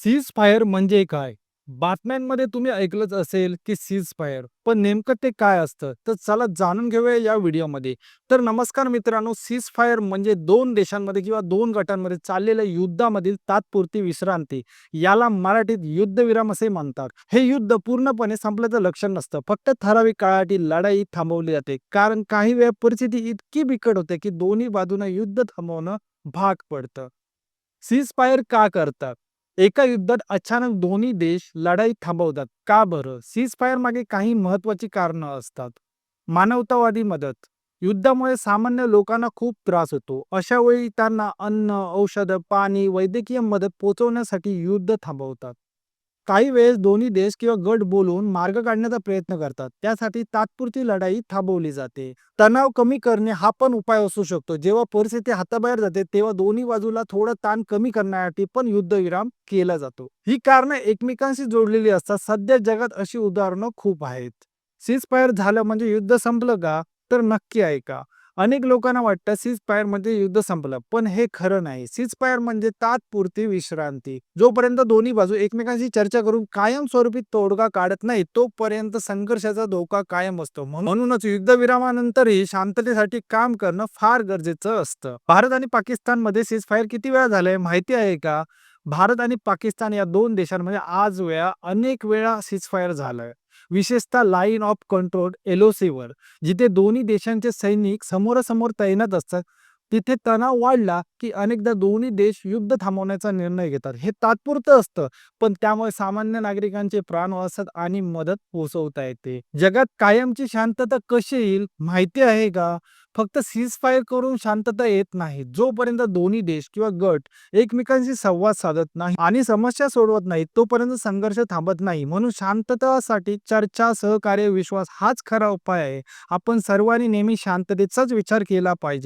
Cease fire म्हणजे काय? बातम्यांमध्ये तुम्ही ऐकलंच असेल की सीज फायर. पण नेमकं ते काय असतं? तर चला जाणून घेऊया या व्हिडिओमध्ये. तर नमस्कार मित्रांनो, सीज फायर म्हणजे दोन देशांमध्ये किंवा दोन गटांमध्ये चाललेल्या युद्धामधील तात्पुरती विश्रांती. याला मराठीत युद्धविराम असे म्हणतात. हे युद्ध पूर्णपणे संपल्याचं लक्षण नसतं. फक्त ठराविक काळासाठी लढाई थांबवली जाते. कारण काही वेळा परिस्थिती इतकी बिकट होते की दोन्ही बाजूंना युद्ध थांबवणं भाग पडतं. सीज फायर का करतात? एका युद्धात अचानक दोन्ही देश लढाई थांबवतात. का बरं? सीज फायर मागे काही महत्त्वाची कारणं असतात. मानवतावादी मदत. युद्धामुळे सामान्य लोकांना खूप त्रास होतो. अशा वेळी त्यांना अन्न, औषधं, पाणी, वैद्यकीय मदत पोहोचवण्यासाठी युद्ध थांबवतात. काही वेळेस दोन्ही देश किंवा गट बोलून मार्ग काढण्याचा प्रयत्न करतात. त्यासाठी तात्पुरती लढाई थांबवली जाते. तणाव कमी करणे हा पण उपाय असू शकतो. जेव्हा परिस्थिती हाताबाहेर जाते तेव्हा दोन्ही बाजूला थोडं ताण कमी करण्यासाठी पण युद्धविराम केला जातो. ही कारणं एकमेकांशी जोडलेली असतात. सध्या जगात अशी उदाहरणं खूप आहेत. सीज फायर झालं म्हणजे युद्ध संपलं का? तर नक्की ऐका. अनेक लोकांना वाटतं सीज फायर म्हणजे युद्ध संपलं. पण हे खरं नाही. सीज फायर म्हणजे तात्पुरती विश्रांती. जोपर्यंत दोन्ही बाजू एकमेकांशी चर्चा करून कायमस्वरूपी तोडगा काढत नाही तोपर्यंत संघर्षाचा धोका कायम असतो. म्हणूनच युद्धविरामानंतरही शांततेसाठी काम करणं फार गरजेचं असतं. भारत आणि पाकिस्तानमध्ये सीज फायर किती वेळा झालंय माहिती आहे का? भारत आणि पाकिस्तान या दोन देशांमध्ये आज वेळा अनेक वेळा सीज फायर झालंय. विशेषतः लाईन ऑफ कंट्रोल एलओसीवर जिथे दोन्ही देशांचे सैनिक समोरासमोर तैनात असतात. तिथे तणाव वाढला की अनेकदा दोन्ही देश युद्ध थांबवण्याचा निर्णय घेतात. हे तात्पुरतं असतं. पण त्यामुळे सामान्य नागरिकांचे प्राण वाचतात आणि मदत पोहोचवता येते. जगात कायमची शांतता कशी येईल माहिती आहे का? फक्त सीज फायर करून शांतता येत नाही. जोपर्यंत दोन्ही देश किंवा गट एकमेकांशी संवाद साधत नाही आणि समस्या सोडवत नाही तोपर्यंत संघर्ष थांबत नाही. म्हणून शांततासाठी चर्चा, सहकार्य, विश्वास हाच खरा उपाय आहे. आपण सर्वांनी नेहमी शांततेचाच विचार केला पाहिजे.